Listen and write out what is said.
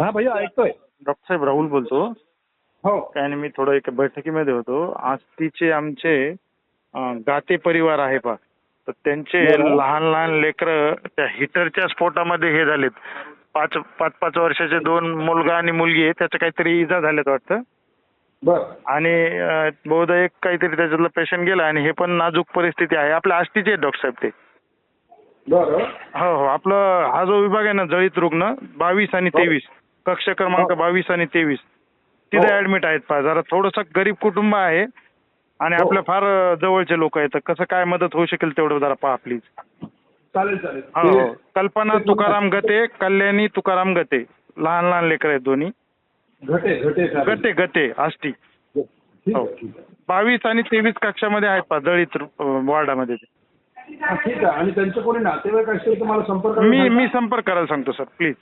हा भैया ऐकतोय. डॉक्टर साहेब राहुल बोलतो. हो. काय नाही मी थोडं एका बैठकीमध्ये होतो. आज तिचे आमचे अं, गाते परिवार आहे पा तर त्यांचे बरं. लहान लहान लेकरं त्या हिटरच्या स्फोटामध्ये हे झालेत. पाच पाच पाच वर्षाचे दोन मुलगा आणि मुलगी आहे त्याच्या काहीतरी इजा झाल्यात वाटतं. बर. आणि अं, बहुधा एक काहीतरी त्याच्यातलं पेशंट गेला आणि हे पण नाजूक परिस्थिती आहे. आपल्या आष्टीचे आहेत डॉक्टर साहेब ते. बर. हो हो. आपलं हा जो विभाग आहे ना जळीत रुग्ण बावीस आणि. तेवीस. कक्ष क्रमांक हो. बावीस आणि तेवीस. तिथे हो. ऍडमिट आहेत पहा. जरा थोडंसं गरीब कुटुंब आहे आणि हो. आपल्या फार जवळचे लोक आहेत. तर कसं काय मदत होऊ शकेल तेवढं जरा पहा प्लीज चालेल चालेल. हो हो. ते- कल्पना ते- तुकाराम गते कल्याणी तुकाराम गते. लहान लहान लेकर आहेत दोन्ही. घटे घटे चालेल. गते गते आष्टी. ठीक हो. आहे ठीक आहे. बावीस आणि तेवीस कक्षामध्ये आहेत पहा जळीत अं, वॉर्डामध्ये ते. हा, ठीक आहे. आणि त्यांचे कोणी नातेवाईक असतील तर मला संपर्क मी मी संपर्क करायला सांगतो सर. प्लीज